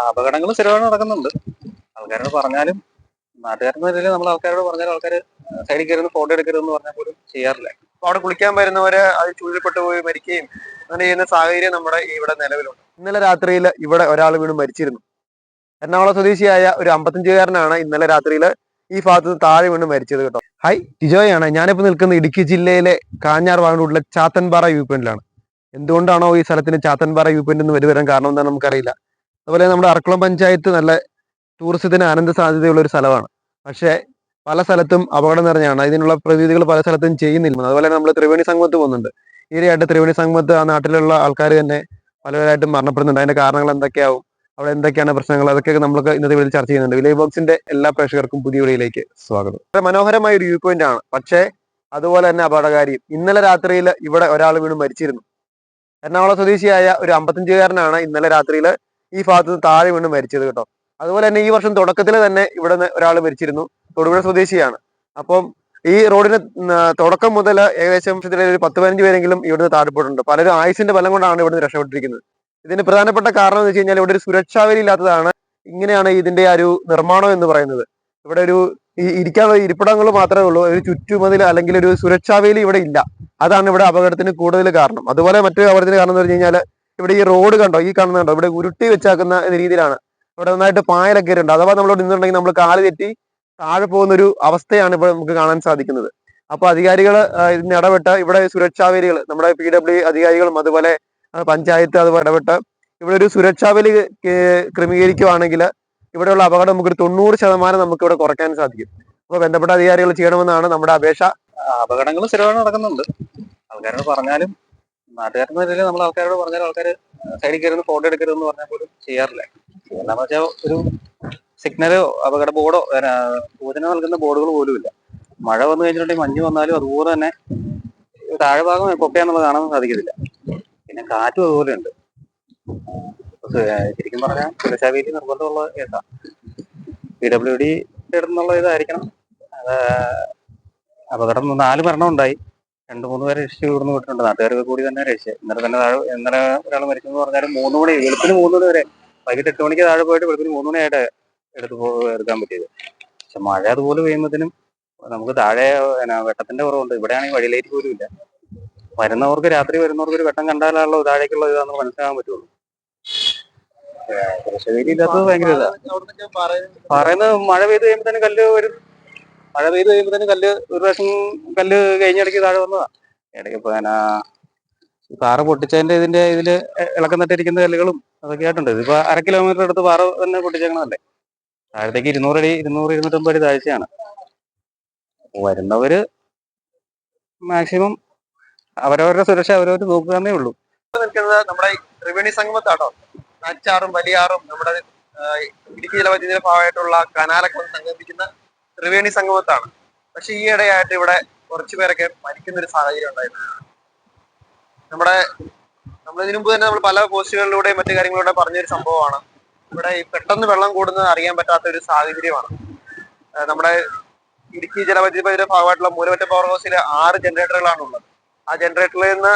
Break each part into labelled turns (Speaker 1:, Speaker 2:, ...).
Speaker 1: അപകടങ്ങൾ സ്ഥിരമായി നടക്കുന്നുണ്ട്. ആൾക്കാരോട് പറഞ്ഞാലും നാട്ടുകാരെന്ന നിലയിൽ നമ്മൾ ആൾക്കാരോട് പറഞ്ഞാൽ ആൾക്കാർ സൈഡിൽ കയറുന്ന ഫോട്ടോ എടുക്കരുതെന്ന് പറഞ്ഞാൽ പോലും ചെയ്യാറില്ല.
Speaker 2: അവിടെ കുളിക്കാൻ വരുന്നവരെ അത് ചുഴലിപ്പെട്ടു പോയി മരിക്കുകയും അങ്ങനെ ചെയ്യുന്ന സാഹചര്യം നമ്മുടെ ഇവിടെ നിലവിലുണ്ട്. ഇന്നലെ രാത്രിയിൽ ഇവിടെ ഒരാൾ വീണ് മരിച്ചിരുന്നു. എറണാകുളം സ്വദേശിയായ ഒരു അമ്പത്തഞ്ചുകാരനാണ് ഇന്നലെ രാത്രിയിൽ ഈ ഭാഗത്ത് നിന്ന് താഴെ വീണ് മരിച്ചത് കേട്ടോ. ഹായ് ടിജോയാണ്. ഞാനിപ്പോൾ നിൽക്കുന്ന ഇടുക്കി ജില്ലയിലെ കാഞ്ഞാർ വാഗൂട്ടിലെ ചാത്തൻപാറ വ്യൂ പോയിന്റിലാണ് എന്തുകൊണ്ടാണോ ഈ സ്ഥലത്തിന് ചാത്തൻപാറ വ്യൂ പോയിന്റ് എന്ന് വരുവരാൻ കാരണം എന്താണെന്ന് നമുക്കറിയില്ല. അതുപോലെ നമ്മുടെ അറക്കുളം പഞ്ചായത്ത് നല്ല ടൂറിസത്തിന് ആനന്ദ സാധ്യതയുള്ള ഒരു സ്ഥലമാണ്. പക്ഷേ പല സ്ഥലത്തും അപകടം നിറഞ്ഞാണ്. ഇതിനുള്ള പ്രതിവിധികൾ പല സ്ഥലത്തും ചെയ്യുന്നില്ല. അതുപോലെ നമ്മൾ ത്രിവേണി സംഗമത്ത് പോകുന്നുണ്ട്. ഈരെയായിട്ട് ത്രിവേണി സംഗമത്ത് ആ നാട്ടിലുള്ള ആൾക്കാർ തന്നെ പലവരായിട്ടും മരണപ്പെടുന്നുണ്ട്. അതിന്റെ കാരണങ്ങൾ എന്തൊക്കെയാവും? അവിടെ എന്തൊക്കെയാണ് പ്രശ്നങ്ങൾ? അതൊക്കെ നമ്മൾക്ക് ഇന്നത്തെ വീഡിയോയിൽ ചർച്ച ചെയ്യുന്നുണ്ട്. വിലേ ബോക്സിന്റെ എല്ലാ പ്രേക്ഷകർക്കും പുതിയ വീഡിയോയിലേക്ക് സ്വാഗതം. വളരെ മനോഹരമായ ഒരു വ്യൂ പോയിന്റ് ആണ്. പക്ഷേ അതുപോലെ തന്നെ അപകടകാരിയും. ഇന്നലെ രാത്രിയിൽ ഇവിടെ ഒരാൾ വീണ് മരിച്ചിരുന്നു. എറണാകുളം സ്വദേശിയായ ഒരു അമ്പത്തഞ്ചുകാരനാണ് ഇന്നലെ രാത്രിയിൽ ഈ ഭാഗത്ത് നിന്ന് താഴെ വീണ് മരിച്ചത് കേട്ടോ. അതുപോലെ തന്നെ ഈ വർഷം തുടക്കത്തിൽ തന്നെ ഇവിടെ നിന്ന് ഒരാൾ മരിച്ചിരുന്നു. തൊടുപുഴ സ്വദേശിയാണ്. അപ്പം ഈ റോഡിന് തുടക്കം മുതൽ ഏകദേശം ഒരു പത്ത് പതിനഞ്ച് പേരെങ്കിലും ഇവിടുന്ന് താഴെപ്പെട്ടിട്ടുണ്ട് പലരും ആയുസിന്റെ ബലം കൊണ്ടാണ് ഇവിടുന്ന് രക്ഷപ്പെട്ടിരിക്കുന്നത്. ഇതിന് പ്രധാനപ്പെട്ട കാരണം എന്ന് വെച്ച് കഴിഞ്ഞാൽ ഇവിടെ ഒരു സുരക്ഷാവലി ഇല്ലാത്തതാണ് ഇങ്ങനെയാണ് ഇതിന്റെ ആ ഒരു നിർമ്മാണം എന്ന് പറയുന്നത്. ഇവിടെ ഒരു ഇരിക്കാനുള്ള ഇരിപ്പിടങ്ങൾ മാത്രമേ ഉള്ളൂ. ഒരു ചുറ്റുമതിൽ അല്ലെങ്കിൽ ഒരു സുരക്ഷാവേലി ഇവിടെ ഇല്ല. അതാണ് ഇവിടെ അപകടത്തിന് കൂടുതൽ കാരണം. അതുപോലെ മറ്റൊരു അപകടത്തിന് കാരണം എന്ന് പറഞ്ഞു കഴിഞ്ഞാൽ ഇവിടെ ഈ റോഡ് കണ്ടോ? ഈ കാണുന്ന കണ്ടോ? ഇവിടെ ഉരുട്ടി വെച്ചാക്കുന്ന രീതിയിലാണ്. ഇവിടെ നന്നായിട്ട് പായലൊക്കെ ഉണ്ട് അഥവാ നമ്മളോട് നിന്നുണ്ടെങ്കിൽ നമ്മൾ കാൽ തെറ്റി താഴെ പോകുന്ന ഒരു അവസ്ഥയാണ് ഇവിടെ നമുക്ക് കാണാൻ സാധിക്കുന്നത്. അപ്പൊ അധികാരികൾ ഇതിന് ഇടപെട്ട ഇവിടെ സുരക്ഷാവേലികൾ നമ്മുടെ പി ഡബ്ല്യു അധികാരികളും അതുപോലെ പഞ്ചായത്ത് അതുപോലെ ഇടപെട്ട് ഇവിടെ ഒരു സുരക്ഷാവേലി ക്രമീകരിക്കുവാണെങ്കിൽ ഇവിടെയുള്ള അപകടം നമുക്കൊരു തൊണ്ണൂറ് ശതമാനം നമുക്ക് ഇവിടെ കുറയ്ക്കാൻ സാധിക്കും. അപ്പോൾ ബന്ധപ്പെട്ട അധികാരികൾ ചെയ്യണമെന്നാണ് നമ്മുടെ അപേക്ഷ.
Speaker 1: അപകടങ്ങൾ സ്ഥിരമായി നടക്കുന്നുണ്ട്. ആൾക്കാരോട് പറഞ്ഞാലും നാട്ടുകാരെന്ന നിലയിൽ നമ്മൾ ആൾക്കാരോട് പറഞ്ഞാൽ ആൾക്കാർ സൈഡിൽ കയറുന്ന ഫോട്ടോ എടുക്കരുതെന്ന് പറഞ്ഞാൽ പോലും ചെയ്യാറില്ല. എന്താണെന്ന് വെച്ചാൽ ഒരു സിഗ്നലോ അപകട ബോർഡോ സൂചന നൽകുന്ന ബോർഡുകൾ പോലും ഇല്ല. മഴ വന്നു കഴിഞ്ഞിട്ടുണ്ടെങ്കിൽ മഞ്ഞ് വന്നാലും അതുപോലെ തന്നെ താഴെഭാഗം കൊക്കയാന്നുള്ളത് കാണാൻ സാധിക്കത്തില്ല. പിന്നെ കാറ്റും അതുപോലെ ഉണ്ട്. ശരിക്കും പറഞ്ഞാൽ സുരക്ഷാവേലി നിർബന്ധമുള്ള ഏതാ പി ഡബ്ല്യു ഡി ഇടുന്നുള്ള ഇതായിരിക്കണം അപകടം നാല് മരണം ഉണ്ടായി. രണ്ട് മൂന്ന് പേരെ രക്ഷിച്ച് ഇവിടുന്ന് വിട്ടിട്ടുണ്ട്. നാട്ടുകാരൊക്കെ കൂടി തന്നെ രക്ഷിച്ചത് ഇന്നലെ തന്നെ താഴെ ഇന്നലെ ഒരാൾ മരിച്ചെന്ന് പറഞ്ഞാലും മൂന്ന് മണി വെളുപ്പിന് മൂന്ന് മണി വരെ വൈകിട്ട് എട്ട് മണിക്ക് താഴെ പോയിട്ട് വെളുപ്പിന് മൂന്ന് മണിയായിട്ട് എടുത്ത് എടുക്കാൻ പറ്റിയത്. പക്ഷെ മഴ അതുപോലെ പെയ്യുമ്പോഴത്തേനും നമുക്ക് താഴെ വെട്ടത്തിന്റെ കുറവുണ്ട്. ഇവിടെയാണെങ്കിൽ വഴിയിലേക്ക് പോലും ഇല്ല വരുന്നവർക്ക് രാത്രി വരുന്നവർക്ക് ഒരു വെട്ടം കണ്ടാലുള്ള താഴേക്കുള്ള ഇതാണെന്ന് മനസ്സിലാക്കാൻ പറ്റുള്ളൂ. കൃഷവേലി ഇല്ലാത്തത് ഭയങ്കര ഇതാ. പറയുന്നത് മഴ പെയ്ത് കഴിയുമ്പോൾ തന്നെ കല്ല് വരും. മഴ പെയ്ത് കഴിയുമ്പോൾ തന്നെ കല്ല് ഒരു പ്രാവശ്യം കല്ല് കഴിഞ്ഞിടയ്ക്ക് താഴെ വന്നതാ. ഇടയ്ക്ക് പിന്നെ പാറ പൊട്ടിച്ചതിന്റെ ഇതിന്റെ ഇതിൽ ഇളക്കം തട്ടിരിക്കുന്ന കല്ലുകളും അതൊക്കെ ആയിട്ടുണ്ട്. ഇതിപ്പോ അര കിലോമീറ്റർ അടുത്ത് പാറ തന്നെ പൊട്ടിച്ചേക്കണതല്ലേ? താഴത്തേക്ക് ഇരുന്നൂറ് അടി ഇരുന്നൂറ് ഇരുന്നൂറ്റമ്പത് അടി താഴ്ചയാണ്. വരുന്നവര് മാക്സിമം അവരവരുടെ സുരക്ഷ അവരവർ നോക്കുക എന്നേ ഉള്ളൂ
Speaker 2: നിൽക്കുന്നത് നമ്മുടെ ത്രിവേണി സംഗമത്താട്ടോ നച്ചാറും വലിയാറും നമ്മുടെ ഇടുക്കി ജലവൈദ്യുതിയുടെ ഭാഗമായിട്ടുള്ള കനാലൊക്കെ സംഗമിക്കുന്ന ത്രിവേണി സംഗമത്താണ്. പക്ഷെ ഈ ഇടയായിട്ട് ഇവിടെ കുറച്ചു പേരൊക്കെ മരിക്കുന്ന ഒരു സാഹചര്യം ഉണ്ടായിരുന്നു. നമ്മുടെ നമ്മൾ ഇതിനു മുമ്പ് തന്നെ നമ്മൾ പല പോസ്റ്റുകളിലൂടെയും മറ്റു കാര്യങ്ങളിലൂടെ പറഞ്ഞൊരു സംഭവമാണ്. ഇവിടെ ഈ പെട്ടെന്ന് വെള്ളം കൂടുന്നത് അറിയാൻ പറ്റാത്ത ഒരു സാഹചര്യമാണ് നമ്മുടെ ഇടുക്കി ജലവൈദ്യുതി പദ്ധതിയുടെ ഭാഗമായിട്ടുള്ള മൂലമറ്റ പവർ ഹൗസിലെ ആറ് ജനറേറ്ററുകളാണ് ഉള്ളത്. ആ ജനറേറ്ററിൽ നിന്ന്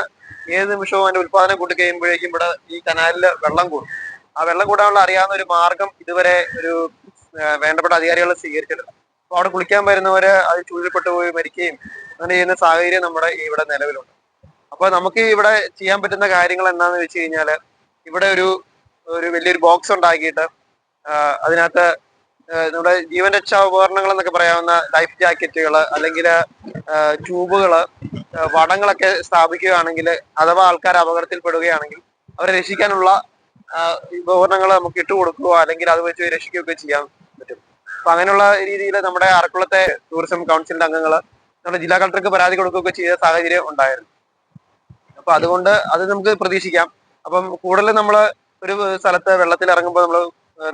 Speaker 2: ഏത് നിമിഷവും അതിന്റെ ഉത്പാദനം കൂട്ടി കഴിയുമ്പോഴേക്കും ഇവിടെ ഈ കനാലിൽ വെള്ളം കൂടും. ആ വെള്ളം കൂടാനുള്ള അറിയാവുന്ന ഒരു മാർഗം ഇതുവരെ ഒരു വേണ്ടപ്പെട്ട അധികാരികൾ സ്വീകരിച്ചിട്ടില്ല. അവിടെ കുളിക്കാൻ വരുന്നവരെ അത് ചുഴലിപ്പെട്ടു പോയി മരിക്കുകയും അങ്ങനെ ചെയ്യുന്ന സാഹചര്യം നമ്മുടെ ഇവിടെ നിലവിലുണ്ട്. അപ്പൊ നമുക്ക് ഇവിടെ ചെയ്യാൻ പറ്റുന്ന കാര്യങ്ങൾ എന്താണെന്ന് വെച്ച് കഴിഞ്ഞാൽ ഇവിടെ ഒരു ഒരു വലിയൊരു ബോക്സ് ഉണ്ടാക്കിയിട്ട് അതിനകത്ത് നമ്മുടെ ജീവൻ രക്ഷാ ഉപകരണങ്ങൾ എന്നൊക്കെ പറയാവുന്ന ലൈഫ് ജാക്കറ്റുകൾ അല്ലെങ്കിൽ ട്യൂബുകൾ ആ, വടങ്ങളൊക്കെ സ്ഥാപിക്കുകയാണെങ്കിൽ അഥവാ ആൾക്കാർ അപകടത്തിൽപ്പെടുകയാണെങ്കിൽ അവരെ രക്ഷിക്കാനുള്ള ഉപകരണങ്ങൾ നമുക്ക് ഇട്ട് കൊടുക്കുകയോ അല്ലെങ്കിൽ അത് വെച്ച് രക്ഷിക്കുകയൊക്കെ ചെയ്യാൻ പറ്റും. അപ്പൊ അങ്ങനെയുള്ള രീതിയിൽ നമ്മുടെ അറക്കുളത്തെ ടൂറിസം കൗൺസിലിന്റെ അംഗങ്ങൾ നമ്മുടെ ജില്ലാ കളക്ടർക്ക് പരാതി കൊടുക്കുകയൊക്കെ ചെയ്ത സാഹചര്യം ഉണ്ടായിരുന്നു. അപ്പൊ അതുകൊണ്ട് അത് നമുക്ക് പ്രതീക്ഷിക്കാം. അപ്പം കൂടുതൽ നമ്മൾ ഒരു സ്ഥലത്ത് വെള്ളത്തിൽ ഇറങ്ങുമ്പോൾ നമ്മൾ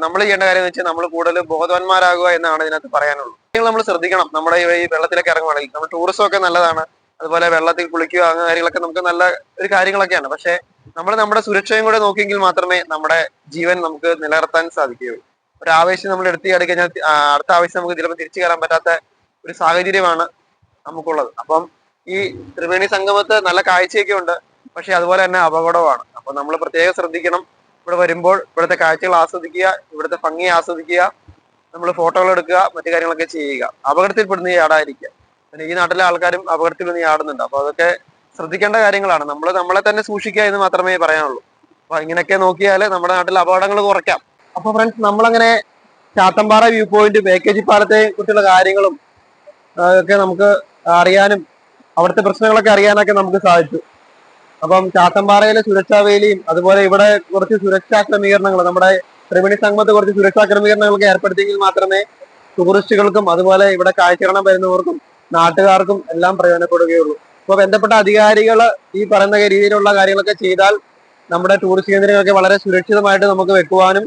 Speaker 2: നമ്മൾ ചെയ്യേണ്ട കാര്യം എന്ന് വെച്ചാൽ നമ്മൾ കൂടുതൽ ബോധവാന്മാരാകുക എന്നാണ് ഇതിനകത്ത് പറയാനുള്ളത്. നമ്മൾ ശ്രദ്ധിക്കണം. നമ്മുടെ ഈ വെള്ളത്തിലേക്ക് ഇറങ്ങുവാണെങ്കിൽ നമ്മൾ ടൂറിസം ഒക്കെ നല്ലതാണ്. അതുപോലെ വെള്ളത്തിൽ കുളിക്കുക അങ്ങനെ കാര്യങ്ങളൊക്കെ നമുക്ക് നല്ല ഒരു കാര്യങ്ങളൊക്കെയാണ്. പക്ഷെ നമ്മൾ നമ്മുടെ സുരക്ഷയും കൂടെ നോക്കിയെങ്കിൽ മാത്രമേ നമ്മുടെ ജീവൻ നമുക്ക് നിലനിർത്താൻ സാധിക്കുകയുള്ളൂ. ഒരു ആവേശം നമ്മൾ എടുത്തു ചാടി കഴിഞ്ഞാൽ അടുത്ത ആവേശം നമുക്ക് ചിലപ്പോൾ തിരിച്ചു കയറാൻ പറ്റാത്ത ഒരു സാഹചര്യമാണ് നമുക്കുള്ളത്. അപ്പം ഈ ത്രിവേണി സംഗമത്ത് നല്ല കാഴ്ചയൊക്കെ ഉണ്ട്. പക്ഷെ അതുപോലെ തന്നെ അപകടമാണ്. അപ്പൊ നമ്മൾ പ്രത്യേകം ശ്രദ്ധിക്കണം. ഇവിടെ വരുമ്പോൾ ഇവിടുത്തെ കാഴ്ചകൾ ആസ്വദിക്കുക ഇവിടുത്തെ ഭംഗി ആസ്വദിക്കുക നമ്മൾ ഫോട്ടോകൾ എടുക്കുക മറ്റു കാര്യങ്ങളൊക്കെ ചെയ്യുക. അപകടത്തിൽപ്പെടുന്ന ചാടാതിരിക്കുക പിന്നെ ഈ നാട്ടിലെ ആൾക്കാരും അപകടത്തിൽ നിന്ന് ചാടുന്നുണ്ട് അപ്പൊ അതൊക്കെ ശ്രദ്ധിക്കേണ്ട കാര്യങ്ങളാണ്. നമ്മൾ നമ്മളെ തന്നെ സൂക്ഷിക്കുക എന്ന് മാത്രമേ പറയാനുള്ളൂ. അപ്പൊ ഇങ്ങനെയൊക്കെ നോക്കിയാൽ നമ്മുടെ നാട്ടിലെ അപകടങ്ങൾ കുറയ്ക്കാം. അപ്പൊ ഫ്രണ്ട്സ് നമ്മളങ്ങനെ ചാത്തമ്പാറ വ്യൂ പോയിന്റ് പാക്കേജ് പാലത്തെ കുറിച്ചുള്ള കാര്യങ്ങളും ഒക്കെ നമുക്ക് അറിയാനും അവിടുത്തെ പ്രശ്നങ്ങളൊക്കെ അറിയാനൊക്കെ നമുക്ക് സാധിച്ചു. അപ്പം ചാത്തമ്പാറയിലെ സുരക്ഷാ വേലിയും അതുപോലെ ഇവിടെ കുറച്ച് സുരക്ഷാ ക്രമീകരണങ്ങൾ നമ്മുടെ ത്രിവേണി സംഘത്ത് കുറച്ച് സുരക്ഷാ ക്രമീകരണങ്ങളൊക്കെ ഏർപ്പെടുത്തിയെങ്കിൽ മാത്രമേ ടൂറിസ്റ്റുകൾക്കും അതുപോലെ ഇവിടെ കാഴ്ചകരണം വരുന്നവർക്കും നാട്ടുകാർക്കും എല്ലാം പ്രയോജനപ്പെടുകയുള്ളൂ. അപ്പോൾ ബന്ധപ്പെട്ട അധികാരികൾ ഈ പറയുന്ന രീതിയിലുള്ള കാര്യങ്ങളൊക്കെ ചെയ്താൽ നമ്മുടെ ടൂറിസ്റ്റ് കേന്ദ്രങ്ങളൊക്കെ വളരെ സുരക്ഷിതമായിട്ട് നമുക്ക് വെക്കുവാനും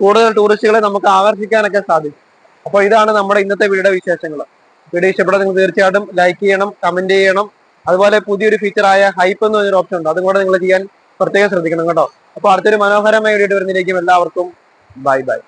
Speaker 2: കൂടുതൽ ടൂറിസ്റ്റുകളെ നമുക്ക് ആകർഷിക്കാനൊക്കെ സാധിക്കും. അപ്പോൾ ഇതാണ് നമ്മുടെ ഇന്നത്തെ വീഡിയോ വിശേഷങ്ങൾ. വീഡിയോ ഇഷ്ടപ്പെട്ടാൽ നിങ്ങൾ തീർച്ചയായിട്ടും ലൈക്ക് ചെയ്യണം കമന്റ് ചെയ്യണം. അതുപോലെ പുതിയൊരു ഫീച്ചറായ ഹൈപ്പ് എന്ന് പറഞ്ഞൊരു ഓപ്ഷൻ ഉണ്ട്. അതും കൂടെ നിങ്ങൾ ചെയ്യാൻ പ്രത്യേകം ശ്രദ്ധിക്കണം കേട്ടോ. അപ്പോൾ അടുത്തൊരു മനോഹരമായ വീഡിയോ വരുന്നതിലേക്കും എല്ലാവർക്കും ബൈ ബൈ